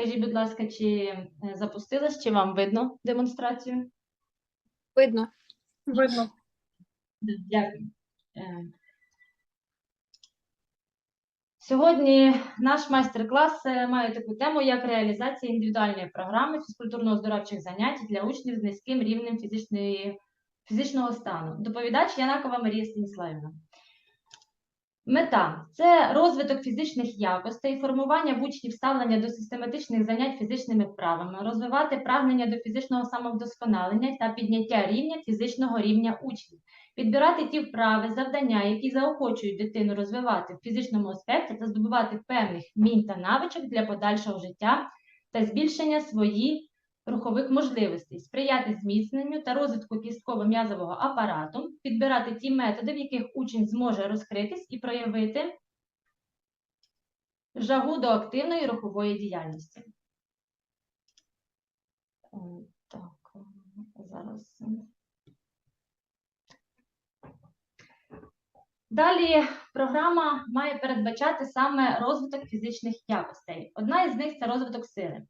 Скажіть, будь ласка, чи е, запустилась, чи вам видно демонстрацію? Видно. Видно. Дякую. Е, Сьогодні наш майстер-клас е, має таку тему, як реалізація індивідуальної програми фізкультурно-оздоровчих занять для учнів з низьким рівнем фізичної, фізичного стану. Доповідач Янакова Марія Станіславівна. Мета це розвиток фізичних якостей, формування в учнів ставлення до систематичних занять фізичними вправами, розвивати прагнення до фізичного самовдосконалення та підняття рівня фізичного рівня учнів, підбирати ті вправи, завдання, які заохочують дитину розвивати в фізичному аспекті та здобувати певних вмінь та навичок для подальшого життя та збільшення своїх рухових можливостей, сприяти зміцненню та розвитку кістково-м'язового апарату, підбирати ті методи, в яких учень зможе розкритись і проявити жагу до активної рухової діяльності. Так, зараз. Далі програма має передбачати саме розвиток фізичних якостей. Одна із них це розвиток сили.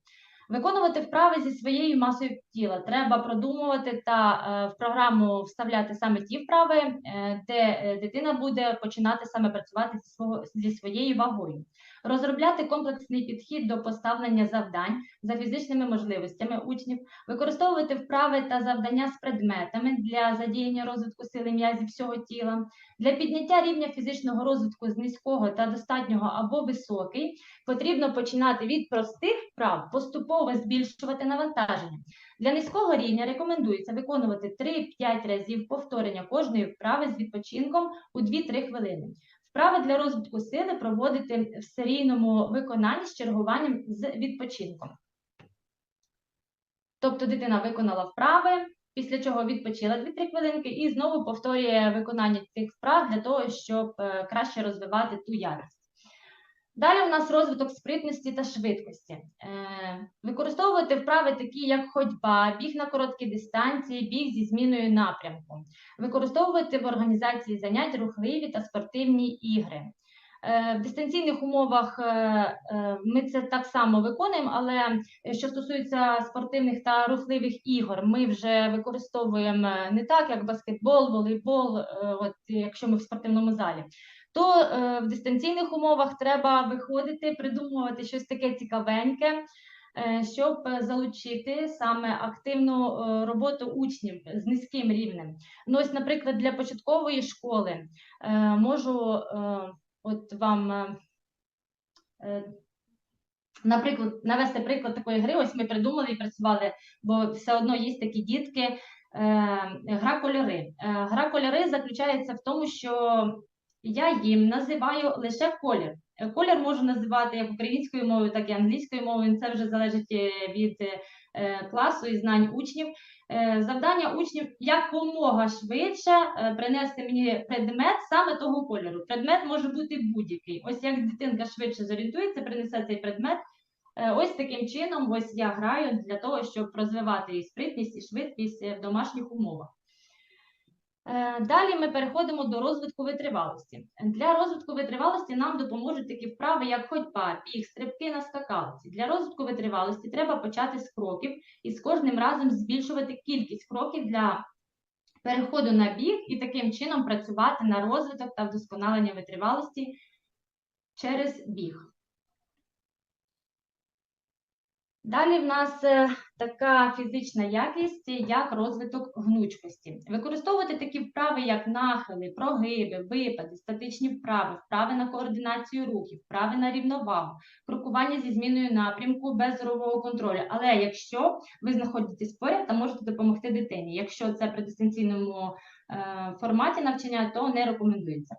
Виконувати вправи зі своєю масою тіла. Треба продумувати та е, в програму вставляти саме ті вправи, е, де е, дитина буде починати саме працювати зі, своєю вагою. Розробляти комплексний підхід до поставлення завдань за фізичними можливостями учнів, використовувати вправи та завдання з предметами для задіяння розвитку сили м'язів всього тіла, для підняття рівня фізичного розвитку з низького та достатнього або високий потрібно починати від простих вправ, поступово збільшувати навантаження. Для низького рівня рекомендується виконувати 3-5 разів повторення кожної вправи з відпочинком у 2-3 хвилини. Вправи для розвитку сили проводити в серійному виконанні з чергуванням з відпочинком. Тобто дитина виконала вправи, після чого відпочила 2-3 хвилинки і знову повторює виконання цих вправ для того, щоб е, краще розвивати ту якість. Далі у нас розвиток спритності та швидкості. Е, використовувати вправи такі, як ходьба, біг на короткі дистанції, біг зі зміною напрямку. Використовувати в організації занять рухливі та спортивні ігри. Е, в дистанційних умовах е, ми це так само виконуємо, але що стосується спортивних та рухливих ігор, ми вже використовуємо не так, як баскетбол, волейбол, от якщо ми в спортивному залі то е, в дистанційних умовах треба виходити, придумувати щось таке цікавеньке, е, щоб залучити саме активну е, роботу учнів з низьким рівнем. Ну, ось, наприклад, для початкової школи можу от вам. Наприклад, навести приклад такої гри, ось ми придумали і працювали, бо все одно є такі дітки. Гра кольори. Гра кольори заключається в тому, що я їм називаю лише колір. Е, Колір можу називати як українською мовою, так і англійською мовою. Це вже залежить е, від е, класу і знань учнів. Е, Завдання учнів якомога швидше е, принести мені предмет саме того кольору. Предмет може бути будь-який. Ось як дитинка швидше зорієнтується, принесе цей предмет. Е, Ось таким чином, ось я граю для того, щоб розвивати і спритність, і швидкість е, в домашніх умовах. Е, Далі ми переходимо до розвитку витривалості. Для розвитку витривалості нам допоможуть такі вправи, як ходьба, біг, стрибки на скакалці. Для розвитку витривалості треба почати з кроків і з кожним разом збільшувати кількість кроків для переходу на біг і таким чином працювати на розвиток та вдосконалення витривалості через біг. Далі в нас е, така фізична якість, як розвиток гнучкості. Використовувати такі вправи, як нахили, прогиби, випади, статичні вправи, вправи на координацію рухів, вправи на рівновагу, крокування зі зміною напрямку без зорового контролю. Але якщо ви знаходитесь поряд, то можете допомогти дитині. Якщо це при дистанційному е, форматі навчання, то не рекомендується.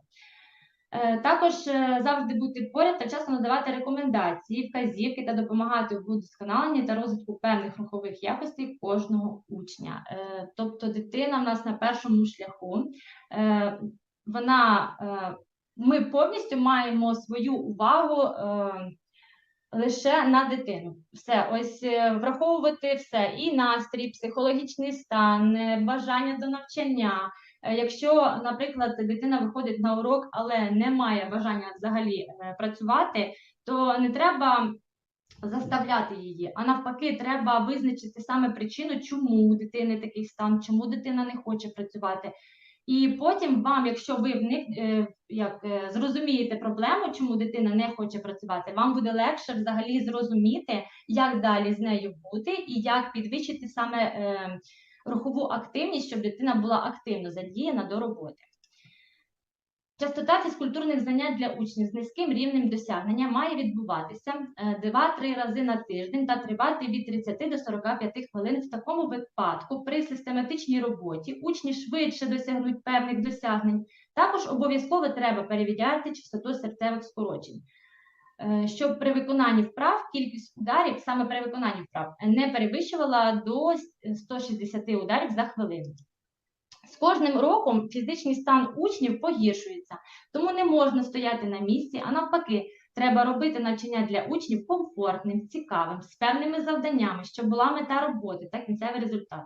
Е, Також е, завжди бути поряд та часто надавати рекомендації, вказівки та допомагати в удосконаленні та розвитку певних рухових якостей кожного учня. Е, Тобто дитина в нас на першому шляху. Вона, ми повністю маємо свою увагу лише на дитину. Все, ось враховувати все, і настрій, психологічний стан, бажання до навчання. Е, Якщо, наприклад, дитина виходить на урок, але не має бажання взагалі е, працювати, то не треба заставляти її, а навпаки, треба визначити саме причину, чому у дитини такий стан, чому дитина не хоче працювати. І потім вам, якщо ви в них е, як зрозумієте проблему, чому дитина не хоче працювати, вам буде легше взагалі зрозуміти, як далі з нею бути і як підвищити саме рухову активність, щоб дитина була активно задіяна до роботи. Частота фізкультурних занять для учнів з низьким рівнем досягнення має відбуватися е, 2-3 рази на тиждень та тривати від 30 до 45 хвилин. В такому випадку при систематичній роботі учні швидше досягнуть певних досягнень. Також обов'язково треба перевіряти частоту серцевих скорочень, е, щоб при виконанні вправ кількість ударів саме при виконанні вправ не перевищувала до 160 ударів за хвилину. З кожним роком фізичний стан учнів погіршується, тому не можна стояти на місці, а навпаки, треба робити навчання для учнів комфортним, цікавим, з певними завданнями, щоб була мета роботи та кінцевий результат.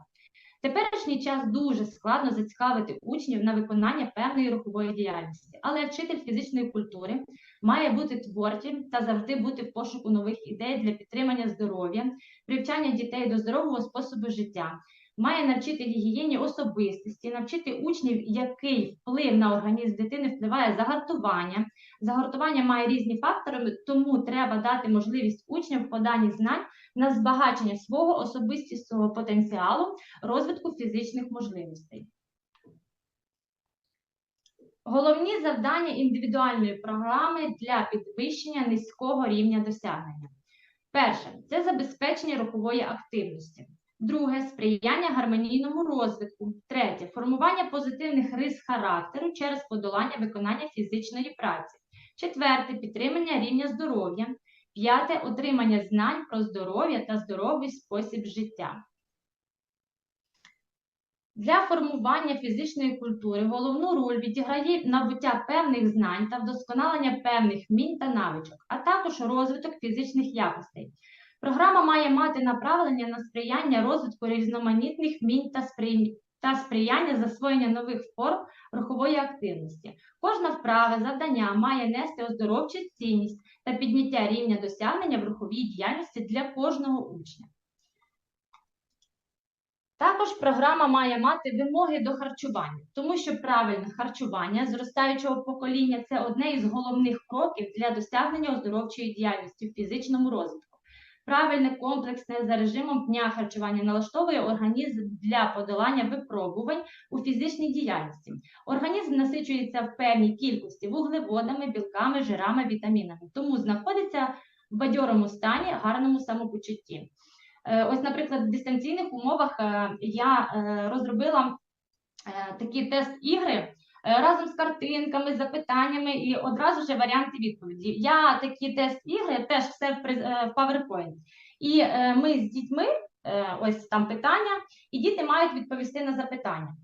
Теперішній час дуже складно зацікавити учнів на виконання певної рухової діяльності, але вчитель фізичної культури має бути творчим та завжди бути в пошуку нових ідей для підтримання здоров'я, привчання дітей до здорового способу життя, має навчити гігієні особистості, навчити учнів, який вплив на організм дитини впливає загартування. Загартування має різні фактори, тому треба дати можливість учням в поданні знань на збагачення свого особистісного потенціалу, розвитку фізичних можливостей. Головні завдання індивідуальної програми для підвищення низького рівня досягнення. Перше це забезпечення рухової активності. Друге сприяння гармонійному розвитку. Третє формування позитивних рис характеру через подолання виконання фізичної праці. Четверте підтримання рівня здоров'я. П'яте отримання знань про здоров'я та здоровий спосіб життя. Для формування фізичної культури головну роль відіграє набуття певних знань та вдосконалення певних вмінь та навичок, а також розвиток фізичних якостей. Програма має мати направлення на сприяння розвитку різноманітних вмінь та, спри... та сприяння засвоєння нових форм рухової активності. Кожна вправа завдання має нести оздоровчу цінність та підняття рівня досягнення в руховій діяльності для кожного учня. Також програма має мати вимоги до харчування, тому що правильне харчування зростаючого покоління це одне із головних кроків для досягнення оздоровчої діяльності в фізичному розвитку. Правильне комплексне за режимом дня харчування налаштовує організм для подолання випробувань у фізичній діяльності. Організм насичується в певній кількості вуглеводами, білками, жирами, вітамінами, тому знаходиться в бадьорому стані, гарному самопочутті. Е, ось, наприклад, в дистанційних умовах е, я е, розробила такі тест-ігри разом з картинками, запитаннями і одразу ж варіанти відповіді. Я такі тест-ігри теж все в PowerPoint. І ми з дітьми, ось там питання, і діти мають відповісти на запитання.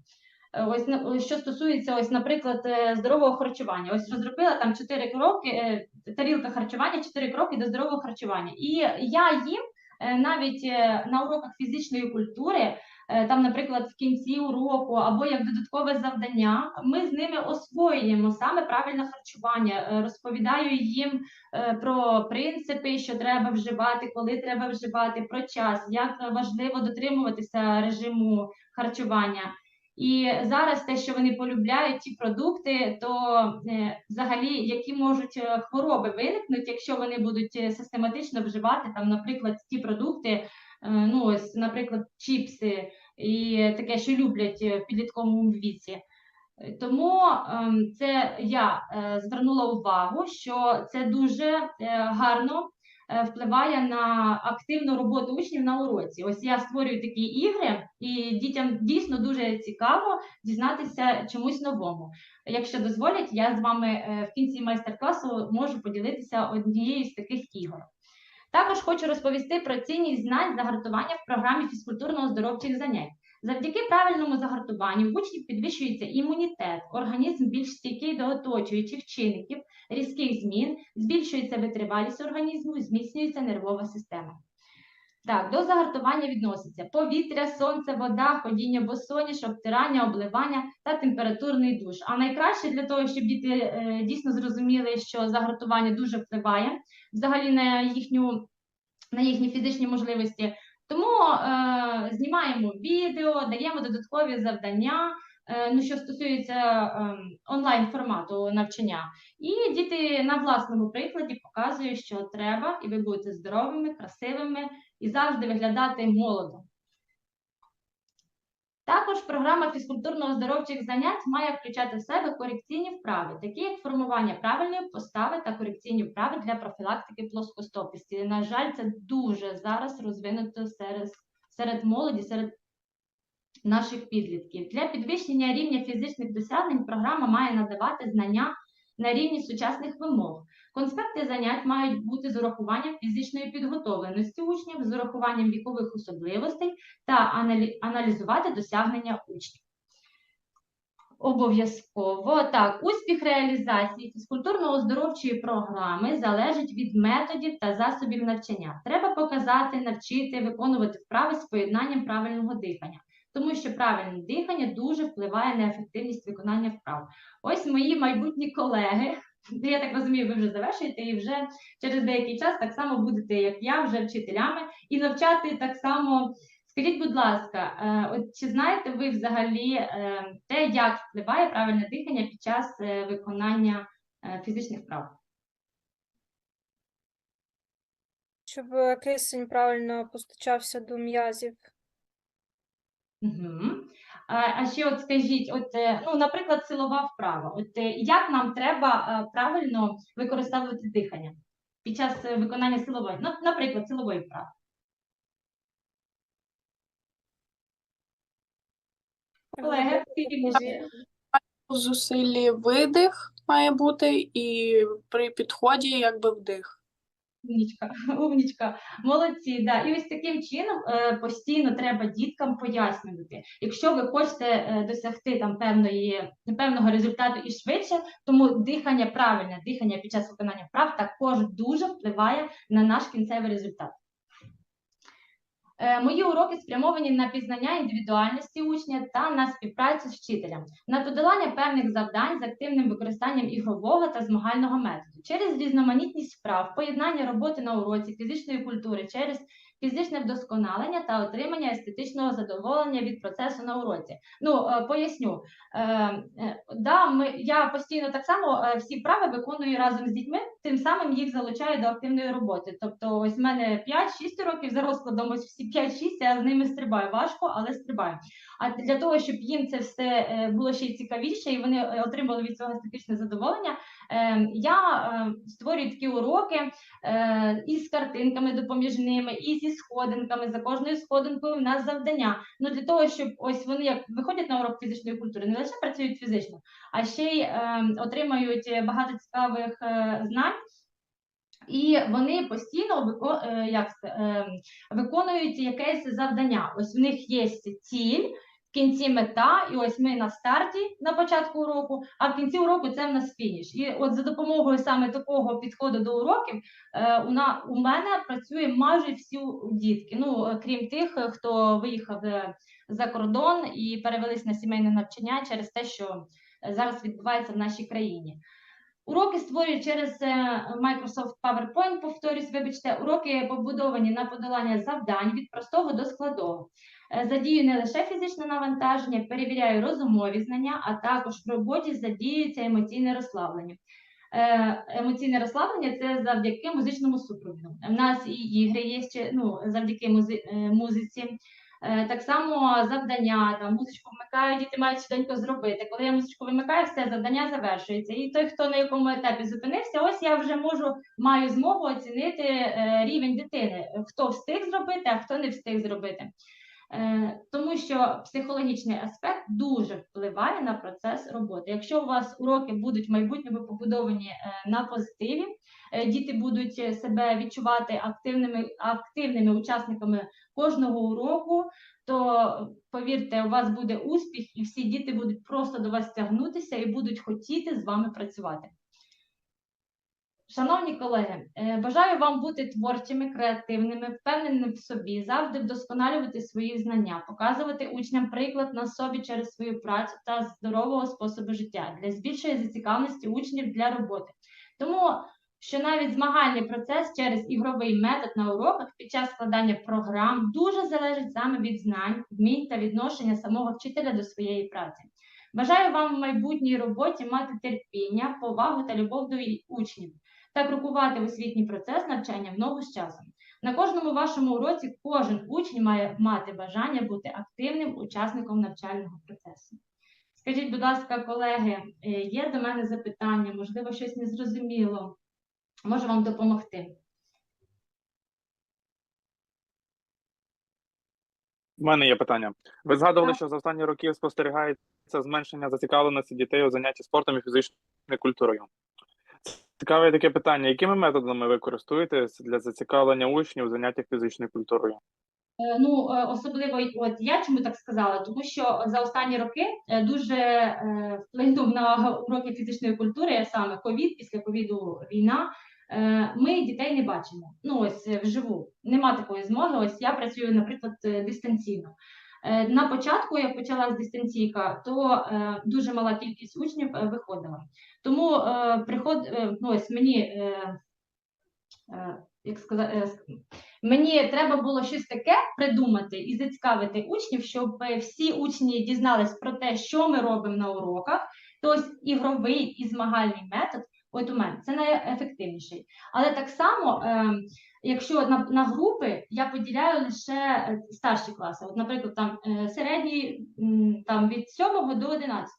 Ось що стосується, ось, наприклад, здорового харчування. Ось розробила там 4 кроки, тарілка харчування, 4 кроки до здорового харчування. І я їм Е, навіть е, на уроках фізичної культури, е, там, наприклад, в кінці уроку або як додаткове завдання, ми з ними освоюємо саме правильне харчування, розповідаю їм про принципи, що треба вживати, коли треба вживати, про час, як важливо дотримуватися режиму харчування. І зараз те, що вони полюбляють ті продукти, то е, взагалі які можуть е, хвороби виникнути, якщо вони будуть е, систематично вживати там, наприклад, ті продукти, ну ось, наприклад, чіпси і таке, що люблять в підлітковому віці. Тому ем, це я звернула увагу, що це дуже гарно Е, впливає на активну роботу учнів на уроці. Ось я створюю такі ігри, і дітям дійсно дуже цікаво дізнатися чомусь новому. Якщо дозволять, я з вами е, в кінці майстер-класу можу поділитися однією з таких ігор. Також хочу розповісти про цінність знань загартування в програмі фізкультурно-оздоровчих занять. Завдяки правильному загартуванню в учнів підвищується імунітет, організм більш стійкий до оточуючих чинників, різких змін, збільшується витривалість організму, зміцнюється нервова система. Так, до загартування відноситься повітря, сонце, вода, ходіння босоніж, обтирання, обливання та температурний душ. А найкраще для того, щоб діти е, дійсно зрозуміли, що загартування дуже впливає взагалі на їхню на їхні фізичні можливості. Тому е, знімаємо відео, даємо додаткові завдання, ну, що стосується е, онлайн формату навчання. І діти на власному прикладі показують, що треба, і ви будете здоровими, красивими і завжди виглядати молодо. Також програма фізкультурно-оздоровчих занять має включати в себе корекційні вправи, такі як формування правильної постави та корекційні вправи для профілактики плоскостопості. На жаль, це дуже зараз розвинуто серед, серед молоді, серед наших підлітків. Для підвищення рівня фізичних досягнень програма має надавати знання на рівні сучасних вимог. Конспекти занять мають бути з урахуванням фізичної підготовленості учнів, з урахуванням вікових особливостей та аналізувати досягнення учнів. Обов'язково так, успіх реалізації фізкультурно-оздоровчої програми залежить від методів та засобів навчання. Треба показати, навчити, виконувати вправи з поєднанням правильного дихання, тому що правильне дихання дуже впливає на ефективність виконання вправ. Ось мої майбутні колеги. Я так розумію, ви вже завершуєте і вже через деякий час так само будете, як я, вже вчителями, і навчати так само. Скажіть, будь ласка, е, от чи знаєте ви взагалі е, те, як впливає правильне дихання під час е, виконання фізичних вправ? Щоб кисень правильно постачався до м'язів. Угу. А, ще от скажіть, от, е, ну, наприклад, силова вправа. От е, як нам треба правильно використовувати дихання під час виконання силової, ну, наприклад, силової вправи? Колеги, скажіть. Зусиллі видих має бути, і при підході якби вдих. Умнічка, умнічка, молодці. Да. І ось таким чином е, постійно треба діткам пояснювати. Якщо ви хочете е, досягти там певної певного результату і швидше, тому дихання правильне, дихання під час виконання вправ також дуже впливає на наш кінцевий результат. Е, Мої уроки спрямовані на пізнання індивідуальності учня та на співпрацю з вчителем, на подолання певних завдань з активним використанням ігрового та змагального методу, через різноманітність справ, поєднання роботи на уроці, фізичної культури, через фізичне вдосконалення та отримання естетичного задоволення від процесу на уроці. Ну, е, поясню. Е, е, да, ми, я постійно так само всі вправи виконую разом з дітьми, тим самим їх залучаю до активної роботи. Тобто, ось в мене 5-6 років за розкладом, ось всі 5-6, я з ними стрибаю. Важко, але стрибаю. А для того, щоб їм це все було ще цікавіше, і вони отримали від цього естетичне задоволення, я створюю такі уроки із картинками допоміжними, і зі сходинками. За кожною сходинкою в нас завдання. Ну для того, щоб ось вони як виходять на урок фізичної культури, не лише працюють фізично, а ще й е, отримають багато цікавих е, знань. І вони постійно е, як це, е, виконують якесь завдання. Ось в них є ціль, кінці мета, і ось ми на старті на початку уроку, а в кінці уроку це в нас фініш. І от за допомогою саме такого підходу до уроків е, у, на, у мене працює майже всі дітки. Ну, е, крім тих, е, хто виїхав за кордон і перевелись на сімейне навчання через те, що зараз відбувається в нашій країні. Уроки створюють через Microsoft PowerPoint, повторюсь, вибачте, уроки побудовані на подолання завдань від простого до складного. Е, Задію не лише фізичне навантаження, перевіряю розумові знання, а також в роботі задіюється емоційне розслаблення. Е, Емоційне розслаблення це завдяки музичному супроводу. У нас і ігри є ще ну, завдяки музи- е, музиці. Так само завдання, там музичку вмикаю, діти мають швиденько зробити. Коли я музичку вимикаю, все завдання завершується. І той, хто на якому етапі зупинився, ось я вже можу маю змогу оцінити рівень дитини, хто встиг зробити, а хто не встиг зробити. Е, Тому що психологічний аспект дуже впливає на процес роботи. Якщо у вас уроки будуть в майбутньому побудовані е, на позитиві, е, діти будуть себе відчувати активними, активними учасниками кожного уроку, то повірте, у вас буде успіх, і всі діти будуть просто до вас тягнутися і будуть хотіти з вами працювати. Шановні колеги, е, бажаю вам бути творчими, креативними, впевненими в собі, завжди вдосконалювати свої знання, показувати учням приклад на собі через свою працю та здорового способу життя для збільшення зацікавленості учнів для роботи. Тому що навіть змагальний процес через ігровий метод на уроках під час складання програм дуже залежить саме від знань, вмінь та відношення самого вчителя до своєї праці. Бажаю вам в майбутній роботі мати терпіння, повагу та любов до учнів та крокувати в освітній процес навчання в ногу з часом. На кожному вашому уроці кожен учень має мати бажання бути активним учасником навчального процесу. Скажіть, будь ласка, колеги, е, є до мене запитання, можливо, щось незрозуміло? Можу вам допомогти? У мене є питання. Ви згадували, що за останні роки спостерігається зменшення зацікавленості дітей у занятті спортом і фізичною культурою. Цікаве таке питання: якими методами ви користуєтесь для зацікавлення учнів у заняттях фізичною культурою? Е, Ну, е, особливо от я чому так сказала, тому що за останні роки е, дуже вплинув на уроки фізичної культури, саме ковід, після ковіду війна. Ми дітей не бачимо. Ну ось вживу. Нема такої змоги. Ось я працюю, наприклад, дистанційно. Е, На початку, як почалась дистанційка, то е, дуже мала кількість учнів е, виходила. Тому приход, ну ось мені. Як сказати, Мені треба було щось таке придумати і зацікавити учнів, щоб всі учні дізнались про те, що ми робимо на уроках. Тобто ігровий і змагальний метод, от у мене це найефективніший. Але так само, е, якщо на, на групи я поділяю лише е, старші класи, от, наприклад, там е, середній там від 7 до 11,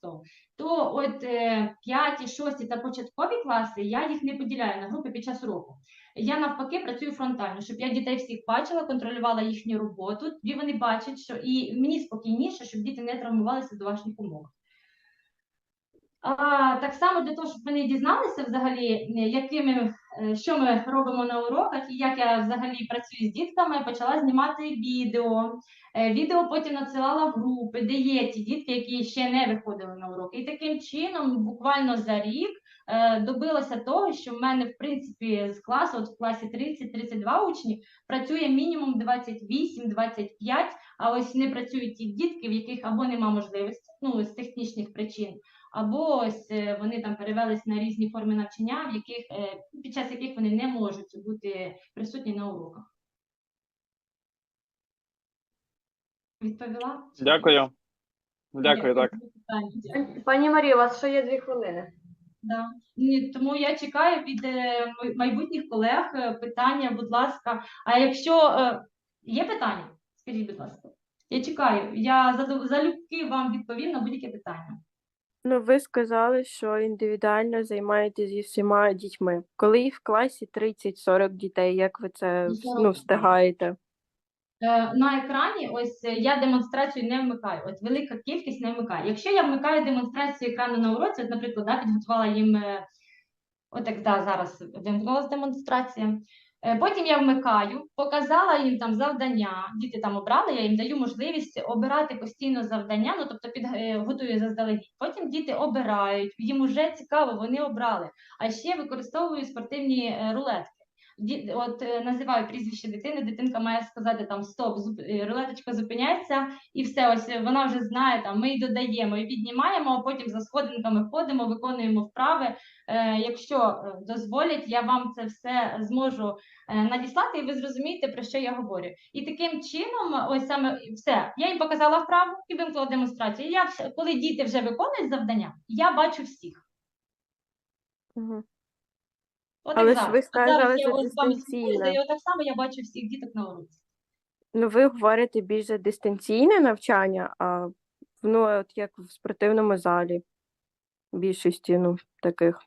то от е, 5, 6 та початкові класи я їх не поділяю на групи під час уроку. Я навпаки працюю фронтально, щоб я дітей всіх бачила, контролювала їхню роботу. Тоді вони бачать, що і мені спокійніше, щоб діти не травмувалися в домашніх умовах. А, так само для того, щоб вони дізналися взагалі, е, якими, е, що ми робимо на уроках і як я взагалі працюю з дітками, почала знімати відео. Е, Відео потім надсилала в групи, де є ті дітки, які ще не виходили на уроки. І таким чином, буквально за рік, добилася того, що в мене, в принципі, з класу, от в класі 30-32 учні, працює мінімум 28-25, а ось не працюють ті дітки, в яких або нема можливості, ну, з технічних причин, або ось е, вони там перевелись на різні форми навчання, в яких, е, під час яких вони не можуть бути присутні на уроках. Відповіла? Дякую. Дякую, так. Пані Марія, у вас ще є дві хвилини. Да. Ні, тому я чекаю від е, майбутніх колег питання, будь ласка. А якщо є питання, скажіть, будь ласка. Я чекаю. Я залюбки вам відповім на будь-яке питання. Ну, ви сказали, що індивідуально займаєтесь зі всіма дітьми. Коли їх в класі 30-40 дітей, як ви це Ну, вс- 40 встигаєте? Е, На екрані ось е, я демонстрацію не вмикаю. От велика кількість не вмикаю. Якщо я вмикаю демонстрацію екрану на уроці, от, наприклад, да, підготувала їм, е, от як да, зараз вимкнулася демонстрація. Е, Потім я вмикаю, показала їм там завдання. Діти там обрали, я їм даю можливість обирати постійно завдання, ну тобто під, е, готую заздалегідь. Потім діти обирають, їм вже цікаво, вони обрали. А ще використовую спортивні е, рулетки. От е, називаю прізвище дитини, дитинка має сказати там стоп, зуп... е, рулеточка зупиняється, і все, ось е, вона вже знає, там ми й додаємо і піднімаємо, а потім за сходинками ходимо, виконуємо вправи. Е, якщо дозволять, я вам це все зможу надіслати, і ви зрозумієте, про що я говорю. І таким чином, ось саме все, я їм показала вправу і вимкнула демонстрацію. Я коли діти вже виконують завдання, я бачу всіх. Угу. Але ж ви сказали, це дистанційно. і отак само я бачу всіх діток на уроці. Ну, ви говорите більш за дистанційне навчання, а ну, от як в спортивному залі більшості ну, таких.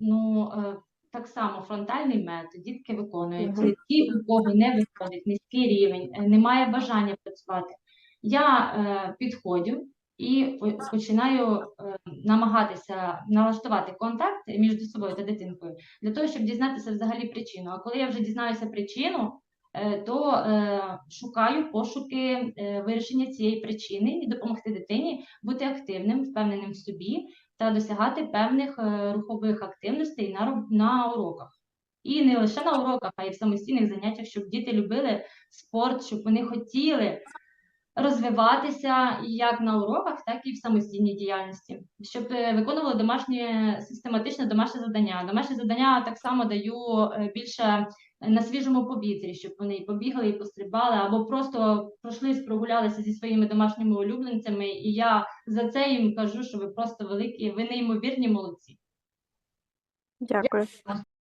Ну, е, так само фронтальний метод, дітки виконують. Ті, у кого не виходить, низький рівень, е, немає бажання працювати. Я е, підходжу і починаю е, намагатися налаштувати контакт між собою та дитинкою для того, щоб дізнатися взагалі причину. А коли я вже дізнаюся причину, е, то е, шукаю пошуки вирішення цієї причини і допомогти дитині бути активним, впевненим в собі та досягати певних рухових активностей на, на уроках. І не лише на уроках, а й в самостійних заняттях, щоб діти любили спорт, щоб вони хотіли розвиватися як на уроках, так і в самостійній діяльності, щоб е, виконували домашні систематичне домашнє завдання. Домашні завдання так само даю е, більше на свіжому повітрі, щоб вони і побігали, і пострибали, або просто пройшлись, прогулялися зі своїми домашніми улюбленцями. І я за це їм кажу, що ви просто великі, ви неймовірні молодці. Дякую.